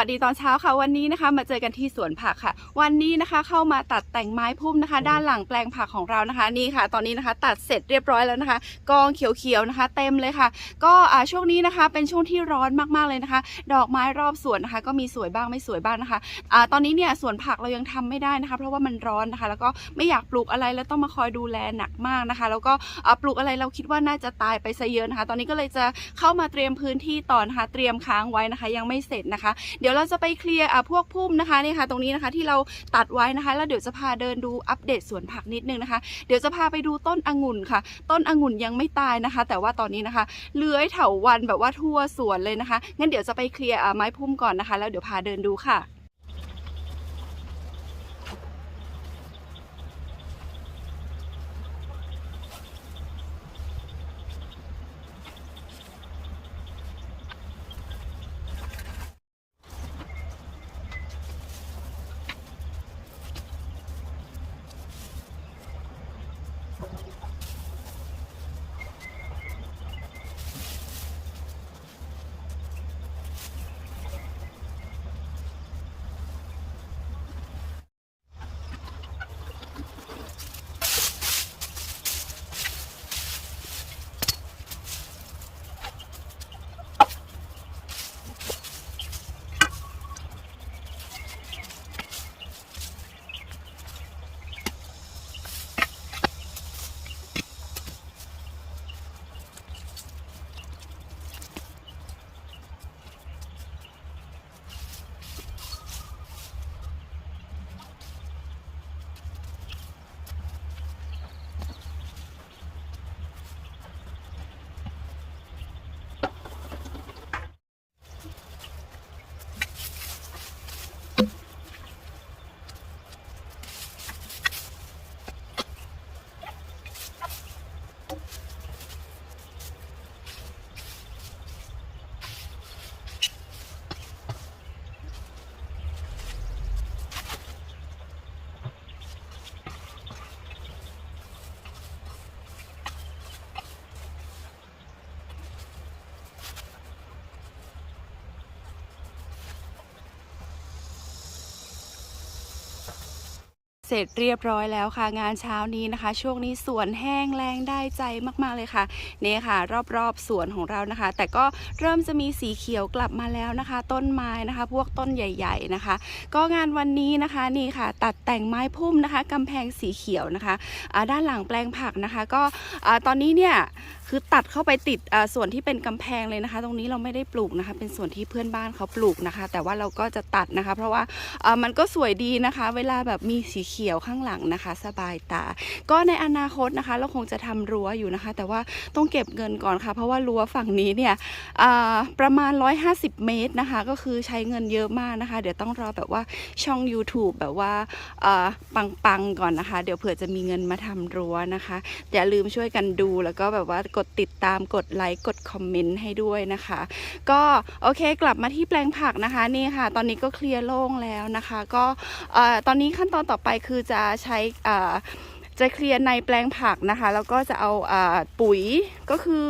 วัสดีตอนเช้าค่ะวันนี้นะคะ มาเจอกันที่สวนผักค่ะ วันนี้นะคะเข้ามาตัดแต่งไม้พุ่มนะคะ ด้านหลังแปลงผักของเรานะคะนี่ค่ะ ตอนนี้นะคะ ตัดเสร็จเรียบร้อยแล้วนะคะ กองเขียวๆนะคะ เต็มเลยค่ะ ก็อ่าช่วงนี้นะคะ เป็นช่วงที่ร้อนมากๆเลยนะคะ ดอกไม้รอบสวนนะคะ ก็มีสวยบ้างไม่สวยบ้างนะคะอ่าตอนนี้เนี่ยสวนผักเรายังทำไม่ได้นะคะ เพราะว่ามันร้อนนะคะ แล้วก็ไม่อยากปลูกอะไรแล้วต้องมาคอยดูแลหนักมากนะคะ แล้วก็อ่าปลูกอะไรเราคิดว่าน่าจะตายไปซะเยอะนะคะ ตอนนี้ก็เลยจะเข้ามาเตรียมพื้นที่ต่อนะคะเตรียมค้างไว้นะคะ ยังไม่เสร็จนะคะเดี๋ยวเราจะไปเคลียร์อะพวกพุ่มนะคะนี่ค่ะ ตรงนี้นะคะที่เราตัดไว้นะคะ แล้วเดี๋ยวจะพาเดินดูอัปเดตสวนผักนิดนึงนะคะ เดี๋ยวจะพาไปดูต้นองุ่นค่ะ ต้นองุ่นยังไม่ตายนะคะ แต่ว่าตอนนี้นะคะเลื้อยเถาวันแบบว่าทั่วสวนเลยนะคะงั้นเดี๋ยวจะไปเคลียร์อะไม้พุ่มก่อนนะคะ แล้วเดี๋ยวพาเดินดูค่ะ เสร็จเรียบร้อยแล้วค่ะ งานเช้านี้นะคะ ช่วงนี้สวนแห้งแรงได้ใจมากๆเลยค่ะนี่ค่ะ รอบๆสวนของเรานะคะ แต่ก็เริ่มจะมีสีเขียวกลับมาแล้วนะคะ ต้นไม้นะคะ พวกต้นใหญ่ๆนะคะ ก็งานวันนี้นะคะนี่ค่ะ ตัดแต่งไม้พุ่มนะคะกำแพงสีเขียวนะคะด้านหลังแปลงผักนะคะ ก็ตอนนี้เนี่ยคือตัดเข้าไปติดส่วนที่เป็นกำแพงเลยนะคะ ตรงนี้เราไม่ได้ปลูกนะคะ เป็นส่วนที่เพื่อนบ้านเขาปลูกนะคะ แต่ว่าเราก็จะตัดนะคะ เพราะว่ามันก็สวยดีนะคะ เวลาแบบมีสีเขียวข้างหลังนะคะ สบายตา ก็ในอนาคตนะคะ เราคงจะทำรั้วอยู่นะคะ แต่ว่าต้องเก็บเงินก่อนค่ะ เพราะว่ารั้วฝั่งนี้เนี่ยประมาณ 150 เมตรนะคะ ก็คือใช้เงินเยอะมากนะคะ เดี๋ยวต้องรอแบบว่าช่อง YouTube แบบว่าปังๆก่อนนะคะ เดี๋ยวเผื่อจะมีเงินมาทำรั้วนะคะ อย่าลืมช่วยกันดูแล้วก็แบบว่ากดติดตามกดไลค์กดคอมเมนต์ให้ด้วยนะคะ ก็โอเคกลับมาที่แปลงผักนะคะนี่ค่ะ ตอนนี้ก็เคลียร์โล่งแล้วนะคะ ก็ตอนนี้ขั้นตอนต่อไปคือือจะใช้จะเคลียร์ในแปลงผักนะคะ แล้วก็จะเอาอปุ๋ยก็คือ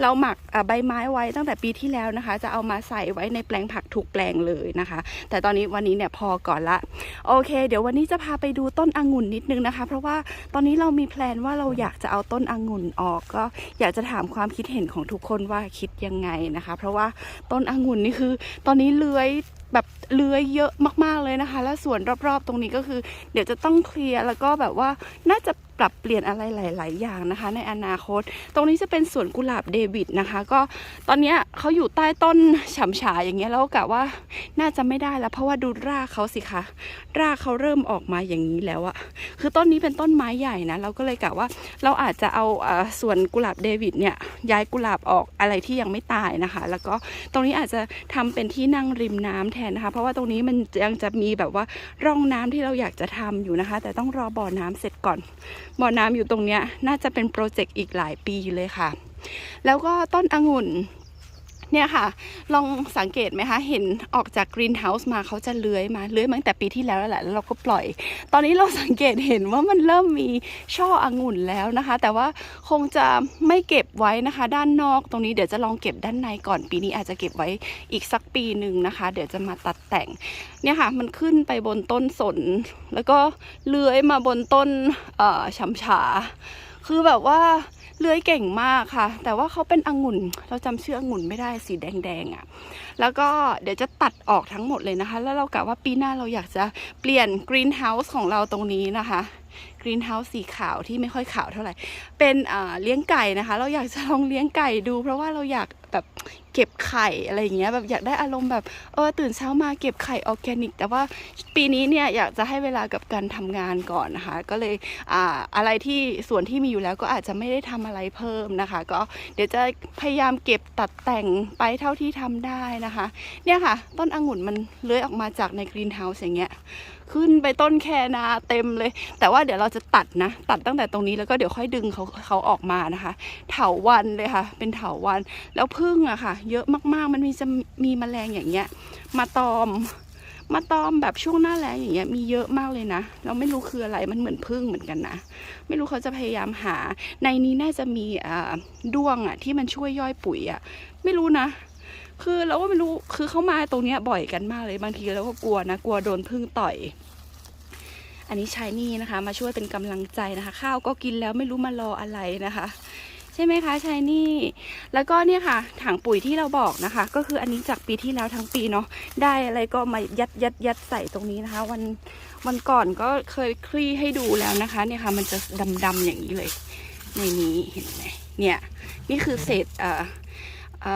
เราหมักใบไม้ไว้ตั้งแต่ปีที่แล้วนะคะ จะเอามาใส่ไว้ในแปลงผักถูกแปลงเลยนะคะ แต่ตอนนี้วันนี้เนี่ยพอก่อนละโอเค เดี๋ยววันนี้จะพาไปดูต้นองุ่นนิดนึงนะคะ เพราะว่าตอนนี้เรามีแพลนว่าเราอยากจะเอาต้นองุ่นออก ก็อยากจะถามความคิดเห็นของทุกคนว่าคิดยังไงนะคะ เพราะว่าต้นองุ่นนี่คือ ตอนนี้เลื้อย แบบเลื้อยเยอะมากๆเลยนะคะ แล้วส่วนรอบๆตรงนี้ก็คือ เดี๋ยวจะต้องเคลียร์แล้วก็แบบว่าน่าจะปรับเปลี่ยนอะไรหลาย ๆ อย่างนะคะ ในอนาคต ตรงนี้จะเป็นสวนกุหลาบเดวิดนะคะ ก็ตอนนี้เขาอยู่ใต้ต้นฉ่ำฉาอย่างเงี้ยแล้วกะว่าน่าจะไม่ได้แล้วเพราะว่าดูรากเขาสิคะรากเขาเริ่มออกมาอย่างนี้แล้วอะคือต้นนี้เป็นต้นไม้ใหญ่นะเราก็เลยกะว่าเราอาจจะเอาส่วนกุหลาบเดวิดเนี่ยย้ายกุหลาบออกอะไรที่ยังไม่ตายนะคะ แล้วก็ตรงนี้อาจจะทำเป็นที่นั่งริมน้ำแทนนะคะ เพราะว่าตรงนี้มันยังจะมีแบบว่าร่องน้ำที่เราอยากจะทำอยู่นะคะ แต่ต้องรอบ่อน้ำเสร็จก่อน บ่อน้ำอยู่ตรงเนี้ยน่าจะเป็นโปรเจกต์อีกหลายปีเลยค่ะ แล้วก็ต้นองุ่น เนี่ยค่ะ ลองสังเกตไหมคะ เห็นออกจากกรีนเฮาส์มาเขาจะเลื้อยมาเลื้อยมาตั้งแต่ปีที่แล้วแล้วแหละแล้วเราก็ปล่อย ตอนนี้เราสังเกตเห็นว่ามันเริ่มมีช่อองุ่นแล้วนะคะ แต่ว่าคงจะไม่เก็บไว้นะคะ ด้านนอกตรงนี้เดี๋ยวจะลองเก็บด้านในก่อนปีนี้อาจจะเก็บไว้อีกสักปีหนึ่งนะคะ เดี๋ยวจะมาตัดแต่งเนี่ยค่ะ มันขึ้นไปบนต้นสน แล้วก็เลื้อยมาบนต้นเอ่อชำฉาคือแบบว่า เลื้อยเก่งมากค่ะ แต่ว่าเขาเป็นองุ่น เราจำชื่อองุ่นไม่ได้สีแดงๆอะ่ะ แล้วก็เดี๋ยวจะตัดออกทั้งหมดเลยนะคะ แล้วเรากะว่าปีหน้าเราอยากจะเปลี่ยนกรีนเฮาส์ของเราตรงนี้นะคะ กรีนเฮาส์สีขาวที่ไม่ค่อยขาวเท่าไหร่ เป็นเลี้ยงไก่นะคะ เราอยากจะลองเลี้ยงไก่ดู เพราะว่าเราอยากแบบเก็บไข่อะไรอย่างเงี้ยแบบอยากได้อารมณ์แบบเออตื่นเช้ามาเก็บไข่ออร์แกนิก แต่ว่าปีนี้เนี่ยอยากจะให้เวลากับการทำงานก่อนนะคะ ก็เลยอ่าอะไรที่ส่วนที่มีอยู่แล้วก็อาจจะไม่ได้ทำอะไรเพิ่มนะคะ ก็เดี๋ยวจะพยายามเก็บตัดแต่งไปเท่าที่ทำได้นะคะ เนี่ยค่ะ ต้นองุ่นมันเลื้อยออกมาจากในกรีนเฮาส์อย่างเงี้ยขึ้นไปต้นแคนาเต็มเลย แต่ว่าเดี๋ยวเราจะตัดนะ ตัดตั้งแต่ตรงนี้แล้วก็เดี๋ยวค่อยดึงเขาเขาออกมานะคะ เถาวันเลยค่ะ เป็นเถาวัน แล้วพึ่งอะค่ะ เยอะมากๆ มันมีจะมีแมลงอย่างเงี้ย มาตอม มาตอมแบบช่วงหน้าแล้งอย่างเงี้ย มีเยอะมากเลยนะ เราไม่รู้คืออะไร มันเหมือนพึ่งเหมือนกันนะ ไม่รู้เขาจะพยายามหา ในนี้น่าจะมีอ่าด้วงอะที่มันช่วยย่อยปุ๋ยอะไม่รู้นะ คือเราก็ไม่รู้คือเขามาตรงเนี้ยบ่อยกันมากเลยบางทีเราก็กลัวนะกลัวโดนพึ่งต่อย อันนี้ชายนี่นะคะ มาช่วยเป็นกำลังใจนะคะ ข้าวก็กินแล้วไม่รู้มารออะไรนะคะ ใช่ไหมคะชายนี่ แล้วก็เนี่ยค่ะ ถังปุ๋ยที่เราบอกนะคะ ก็คืออันนี้จากปีที่แล้วทั้งปีเนาะได้อะไรก็มายัดยัดยัดใส่ตรงนี้นะคะ วันวันก่อนก็เคยคลี่ให้ดูแล้วนะคะ เนี่ยค่ะ มันจะดำๆอย่างนี้เลย ในนี้เห็นไหมเนี่ย นี่คือเศษเอ่อ เ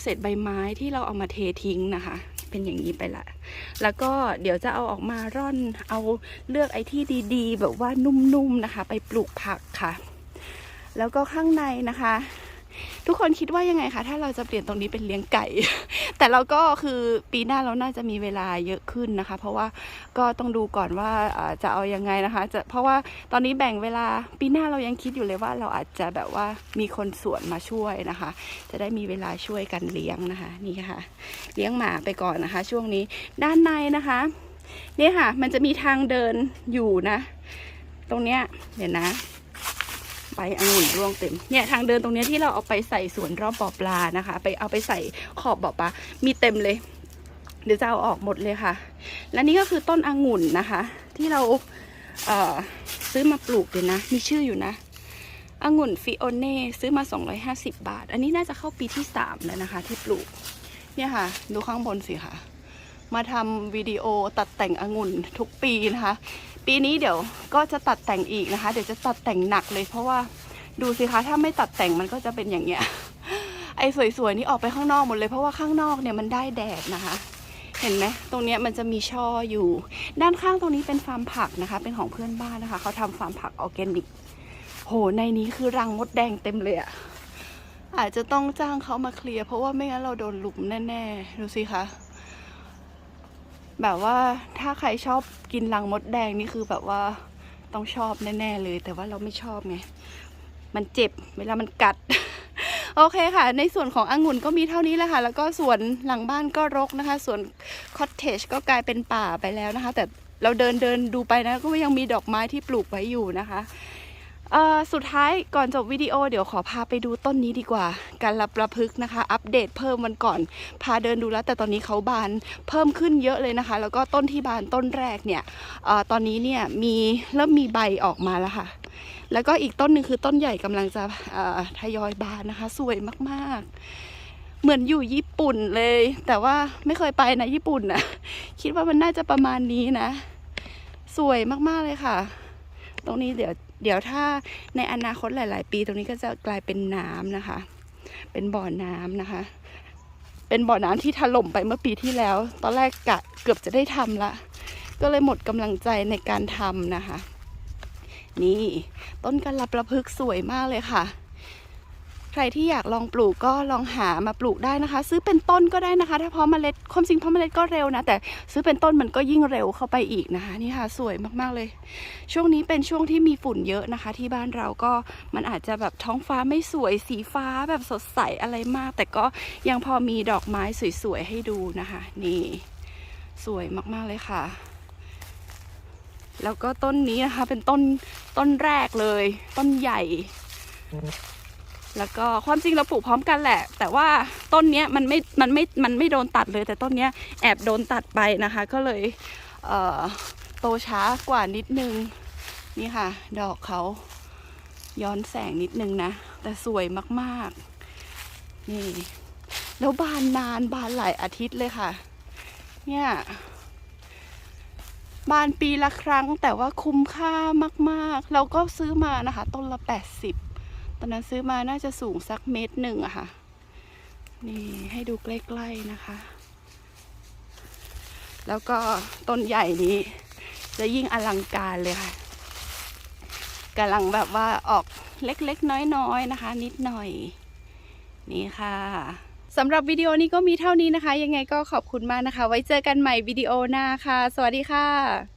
เศษใบไม้ที่เราเอามาเททิ้งนะคะ เป็นอย่างนี้ไปละ แล้วก็เดี๋ยวจะเอาออกมาร่อนเอาเลือกไอ้ที่ดีๆ แบบว่านุ่มๆนะคะ ไปปลูกผักค่ะ แล้วก็ข้างในนะคะ ทุกคนคิดว่ายังไงคะถ้าเราจะเปลี่ยนตรงนี้เป็นเลี้ยงไก่ แต่เราก็คือปีหน้าเราน่าจะมีเวลาเยอะขึ้นนะคะ เพราะว่าก็ต้องดูก่อนว่าจะเอายังไงนะคะ จะเพราะว่าตอนนี้แบ่งเวลาปีหน้าเรายังคิดอยู่เลยว่าเราอาจจะแบบว่ามีคนสวนมาช่วยนะคะ จะได้มีเวลาช่วยกันเลี้ยงนะคะนี่ค่ะ เลี้ยงหมาไปก่อนนะคะ ช่วงนี้ด้านในนะคะเนี่ยค่ะ มันจะมีทางเดินอยู่นะ ตรงเนี้ยเดี๋ยวนะ ใบองุ่นร่วงเต็มเนี่ยทางเดินตรงนี้ที่เราเอาไปใส่สวนรอบบ่อปลานะคะ ไปเอาไปใส่ขอบบ่อปลามีเต็มเลย เดี๋ยวจะเอาออกหมดเลยค่ะ และนี่ก็คือต้นองุ่นนะคะ ที่เราเซื้อมาปลูกเดี๋ยนะ มีชื่ออยู่นะองุ่นฟิโอเน่ซื้อมา 250 บาท อันนี้น่าจะเข้าปีที่ 3 แล้วนะคะ ที่ปลูก เนี่ยค่ะ ดูข้างบนสิค่ะ มาทำวิดีโอตัดแต่งองุ่นทุกปีนะคะ ปีนี้เดี๋ยวก็จะตัดแต่งอีกนะคะ เดี๋ยวจะตัดแต่งหนักเลย เพราะว่าดูสิคะถ้าไม่ตัดแต่งมันก็จะเป็นอย่างเงี้ยไอ้สวยๆนี่ออกไปข้างนอกหมดเลยเพราะว่าข้างนอกเนี่ยมันได้แดดนะคะ เห็นไหมตรงเนี้ยมันจะมีช่ออยู่ ด้านข้างตรงนี้เป็นฟาร์มผักนะคะ เป็นของเพื่อนบ้านนะคะเขาทำฟาร์มผักออร์แกนิกโหในนี้คือรังมดแดงเต็มเลยอะอาจจะต้องจ้างเขามาเคลียร์เพราะว่าไม่งั้นเราโดนหลุมแน่ๆดูสิคะ แบบว่าถ้าใครชอบกินรังมดแดงนี่คือแบบว่าต้องชอบแน่ๆเลย แต่ว่าเราไม่ชอบไง มันเจ็บเวลามันกัด โอเคค่ะ ในส่วนขององุ่นก็มีเท่านี้แหละค่ะ แล้วก็ส่วนหลังบ้านก็รกนะคะ ส่วนคอตเทจก็กลายเป็นป่าไปแล้วนะคะ แต่เราเดินเดินดูไปนะก็ยังมีดอกไม้ที่ปลูกไว้อยู่นะคะ สุดท้ายก่อนจบวิดีโอเดี๋ยวขอพาไปดูต้นนี้ดีกว่า การรับประพฤกษ์นะคะ อัปเดตเพิ่มวันก่อน พาเดินดูแล้ว แต่ตอนนี้เขาบานเพิ่มขึ้นเยอะเลยนะคะ แล้วก็ต้นที่บานต้นแรกเนี่ยอตอนนี้เนี่ยมีเริ่มมีใบออกมาแล้วค่ะ แล้วก็อีกต้นหนึ่งคือต้นใหญ่กำลังจะทยอยบานนะคะ สวยมากๆ เหมือนอยู่ญี่ปุ่นเลย แต่ว่าไม่เคยไปนะญี่ปุ่นนะคิดว่ามันน่าจะประมาณนี้นะ สวยมากๆเลยค่ะ ตรงนี้เดี๋ยว เดี๋ยวถ้าในอนาคตหลาย ๆ ปีตรงนี้ก็จะกลายเป็นน้ำนะคะ เป็นบ่อน้ำนะคะ เป็นบ่อน้ำที่ถล่มไปเมื่อปีที่แล้ว ตอนแรกกะเกือบจะได้ทำละ ก็เลยหมดกำลังใจในการทำนะคะ นี่ต้นกระลับประพฤกษ์สวยมากเลยค่ะ ใครที่อยากลองปลูกก็ลองหามาปลูกได้นะคะ ซื้อเป็นต้นก็ได้นะคะ ถ้าเพาะเมล็ดความจริงเพาะเมล็ดก็เร็วนะ แต่ซื้อเป็นต้นมันก็ยิ่งเร็วเข้าไปอีกนะคะนี่ค่ะสวยมากๆเลย ช่วงนี้เป็นช่วงที่มีฝุ่นเยอะนะคะ ที่บ้านเราก็มันอาจจะแบบท้องฟ้าไม่สวยสีฟ้าแบบสดใสอะไรมาก แต่ก็ยังพอมีดอกไม้สวยๆให้ดูนะคะ นี่สวยมากๆเลยค่ะแล้วก็ต้นนี้นะคะเป็นต้นต้นแรกเลย ต้นใหญ่ แล้วก็ความจริงเราปลูกพร้อมกันแหละ แต่ว่าต้นเนี้ยมันไม่ มันไม่ มันไม่โดนตัดเลย แต่ต้นเนี้ยแอบโดนตัดไปนะคะ ก็เลยเโตช้ากว่านิดนึง นี่ค่ะ ดอกเขาย้อนแสงนิดนึงนะ แต่สวยมากๆ นี่ แล้วบานนานบานหลายอาทิตย์เลยค่ะ เนี่ยบานปีละครั้งแต่ว่าคุ้มค่ามากๆ เราก็ซื้อมานะคะ ต้นละ 80 ตอนนั้นซื้อมาน่าจะสูงสักเมตรหนึ่งอะค่ะ นี่ให้ดูใกล้ๆนะคะ แล้วก็ต้นใหญ่นี้ จะยิ่งอลังการเลยค่ะกำลังแบบว่าออกเล็กๆ น้อยๆนะคะ นิดหน่อย นี่ค่ะสำหรับวิดีโอนี้ก็มีเท่านี้นะคะ ยังไงก็ขอบคุณมากนะคะ ไว้เจอกันใหม่วิดีโอหน้าค่ะ สวัสดีค่ะ